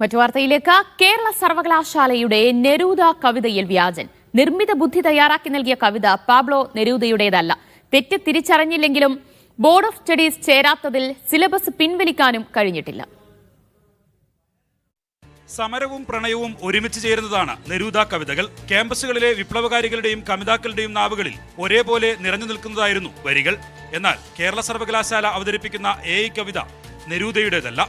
മറ്റു വാർത്തയിലേക്ക് കേരള സർവകലാശാലയുടെ നെരൂദ കവിതയിൽ വ്യാജൻ. നിർമ്മിത ബുദ്ധി തയ്യാറാക്കി നൽകിയ കവിത പാബ്ലോ നെരൂദയുടേതല്ല. തെറ്റ് തിരിച്ചറിഞ്ഞില്ലെങ്കിലും ബോർഡ് ഓഫ് സ്റ്റഡീസ് ചേരാത്തതിൽ സിലബസ് പിൻവലിക്കാനും കഴിഞ്ഞിട്ടില്ല. സമരവും പ്രണയവും ഒരുമിച്ച് ചേരുന്നതാണ് നെരൂദ കവിതകൾ. ക്യാമ്പസുകളിലെ വിപ്ലവകാരികളുടെയും കവിതാക്കളുടെയും നാവുകളിൽ ഒരേപോലെ നിറഞ്ഞു നിൽക്കുന്നതായിരുന്നു വരികൾ. എന്നാൽ കേരള സർവകലാശാല അവതരിപ്പിക്കുന്ന എ കവിത നെരൂദയുടേതല്ല.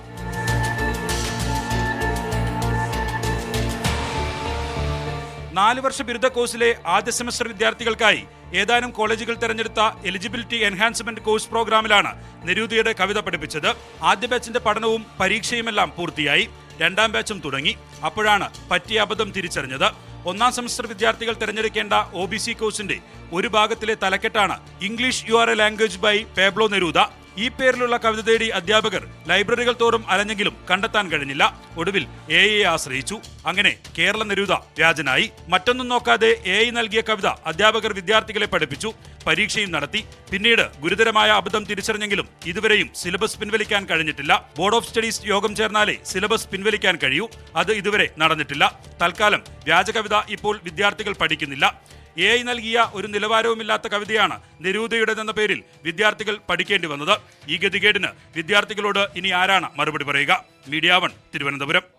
നാല് വർഷ ബിരുദ കോഴ്സിലെ ആദ്യ സെമസ്റ്റർ വിദ്യാർത്ഥികൾക്കായി ഏതാനും കോളേജുകൾ തെരഞ്ഞെടുത്ത എലിജിബിലിറ്റി എൻഹാൻസ്മെന്റ് കോഴ്സ് പ്രോഗ്രാമിലാണ് നിരൂതിയുടെ കവിത പഠിപ്പിച്ചത്. ആദ്യ ബാച്ചിന്റെ പഠനവും പരീക്ഷയുമെല്ലാം പൂർത്തിയായി. രണ്ടാം ബാച്ചും തുടങ്ങി. അപ്പോഴാണ് പറ്റിയ അബദ്ധം തിരിച്ചറിഞ്ഞത്. ഒന്നാം സെമസ്റ്റർ വിദ്യാർത്ഥികൾ തിരഞ്ഞെടുക്കേണ്ട ഒ ബി സി കോഴ്സിന്റെ ഒരു ഭാഗത്തിലെ തലക്കെട്ടാണ് English you are a language by Pablo Neruda ഈ പേരിലുള്ള കവിത തേടി അധ്യാപകർ ലൈബ്രറികൾ തോറും അലഞ്ഞെങ്കിലും കണ്ടെത്താൻ കഴിഞ്ഞില്ല. ഒടുവിൽ എ ഐയെ ആശ്രയിച്ചു. അങ്ങനെ കേരള നിരൂത വ്യാജനായി മറ്റൊന്നും നോക്കാതെ എ ഐ നൽകിയ കവിത അധ്യാപകർ വിദ്യാർത്ഥികളെ പഠിപ്പിച്ചു. പരീക്ഷയും നടത്തി. പിന്നീട് ഗുരുതരമായ അബദ്ധം തിരിച്ചറിഞ്ഞെങ്കിലും ഇതുവരെയും സിലബസ് പിൻവലിക്കാൻ കഴിഞ്ഞിട്ടില്ല. ബോർഡ് ഓഫ് സ്റ്റഡീസ് യോഗം ചേർന്നാലേ സിലബസ് പിൻവലിക്കാൻ കഴിയൂ. അത് ഇതുവരെ നടന്നിട്ടില്ല. തൽക്കാലം വ്യാജ കവിത ഇപ്പോൾ വിദ്യാർത്ഥികൾ പഠിക്കുന്നില്ല. എ ഐ നൽകിയ ഒരു നിലവാരവുമില്ലാത്ത കവിതയാണ് നിരൂതയുടേതെന്ന പേരിൽ വിദ്യാർത്ഥികൾ പഠിക്കേണ്ടി വന്നത്. ഈ ഗതികേടിന് വിദ്യാർത്ഥികളോട് ഇനി ആരാണ് മറുപടി പറയുക? Media one Thiruvananthapuram.